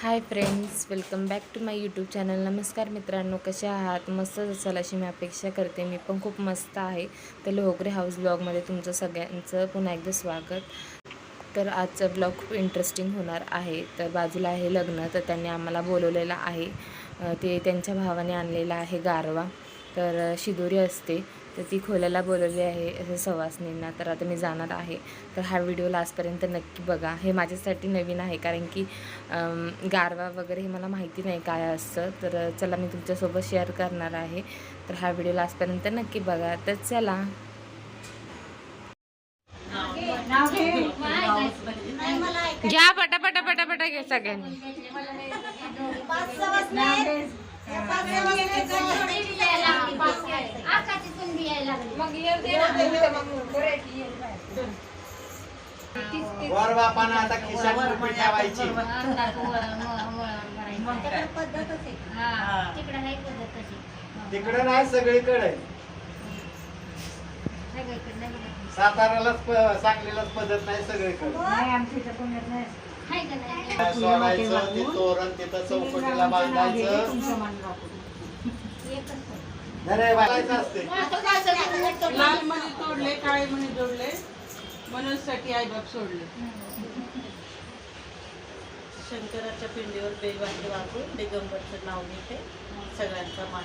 Hi friends welcome back to my YouTube channel. नमस्कार मित्रांनो कसे आहात? मस्त असाल अशी मी अपेक्षा करते. मी पण खूप मस्त आहे. तर लोहगरे हाऊस ब्लॉगमध्ये तुमचं सगळ्यांचं पुन्हा एकदा स्वागत. तर आजचा ब्लॉग खूप इंटरेस्टिंग होणार आहे. तर बाजूला आहे लग्न तर त्यांनी आम्हाला बोलवलेलं आहे. ते त्यांच्या भावाने आणलेला आहे गारवा. तर शिदोरी असते. तर ती खोल्याला बोलवली आहे असं सवासनींना तर आता मी जाणार आहे. तर हा व्हिडिओ लास्टपर्यंत नक्की बघा. हे माझ्यासाठी नवीन आहे कारण की गारवा वगैरे हे मला माहिती नाही काय असतं. तर चला मी तुमच्यासोबत शेअर करणार आहे. तर हा व्हिडिओ लास्टपर्यंत नक्की बघा. तर चला. घ्या पटापटा पटापटा घ्या सगळ्यांनी. वर बापानं आता खिशात रुपये ठेवायची तिकडे नाही सगळीकडे साताऱ्यालाच प- सांगलीलाच पद्धत नाही सगळीकडे सोडायचं ते तोरण तिथं चौकटीला बांधायचं लाल मणी तोडले काळे मणी जोडले. मनोजसाठी आईबाप सोडले. शंकराच्या पिंडीवर बेवाक्य वाचून दिगंबरचं नाव घेते. सगळ्यांचा मान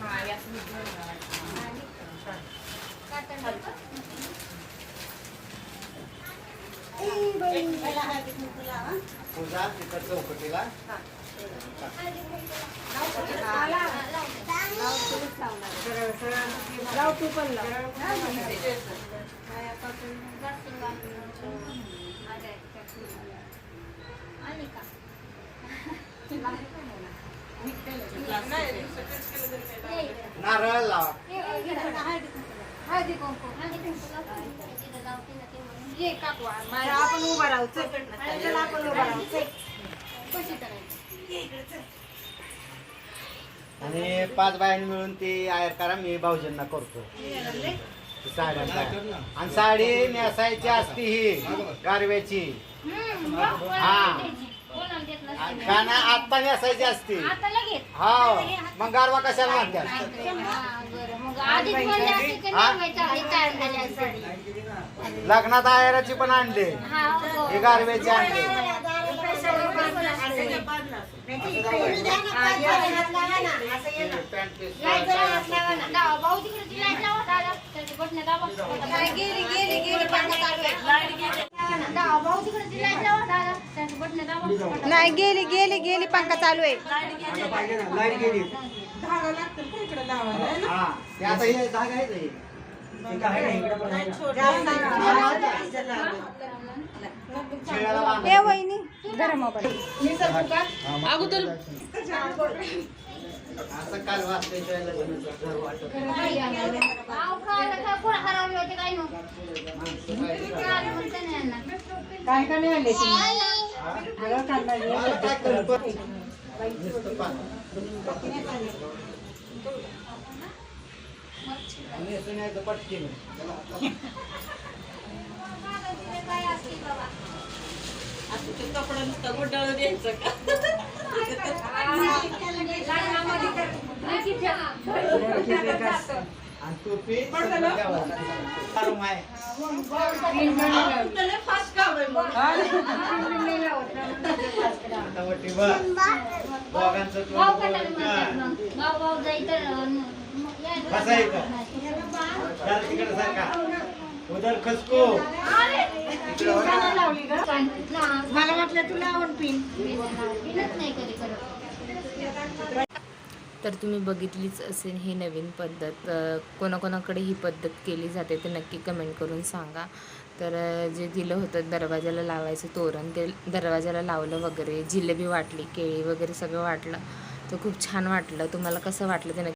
हा यात मी घेऊन येणार. तुझा तिथं चौकटीला नारळ लावा आपण उभा राहू चल. आपण उभा राहू. आणि पाच बायांनी मिळून ती आयर करा मी भाऊजींना करतो. आणि साडी नेसायची असती ही गारव्याची. हा. गाणं आत्ता नेसायची असती. हा मग गारवा कशाला म्हणतात लग्नात आयराची पण आणली. ही गारव्याची आणली. पॅन्ट पीस नाही गेली गेली गेली पंखा चालू आहे. धागा लागतील का इकडे लावायला? हा ते आता हे धागा आहे हे. शिळ्याला ए बांधायचं. वहिनी धरा मोबाईल. अगोदर असं काल वाचल्याशिवाय लग्न घर वाटत नाही. काय काय नाही आणले कपडा नुसता गुंडाळून द्यायचं का आणि टोपी सगळं द्यावं लागतं. दारू माय. त्याला फास्ट काम आहे मग. आता वटी बघ. दोघांचं तोंड बघ. बसा इथं. जरा तिकडे सरका. उधर खसको मला वाटलं तुला आवड पिन तर तुम्ही बघितलीच असेल ही नवीन पद्धत. कोणाकोणाकडे ही पद्धत केली जाते ते नक्की कमेंट करून सांगा. तर जे दिलं होतं दरवाजाला लावायचं तोरण ते दरवाजाला लावलं वगैरे जिलेबी वाटली केळी वगैरे सगळं वाटलं. तर खूप छान वाटलं. तुम्हाला कसं वाटलं ते नक्की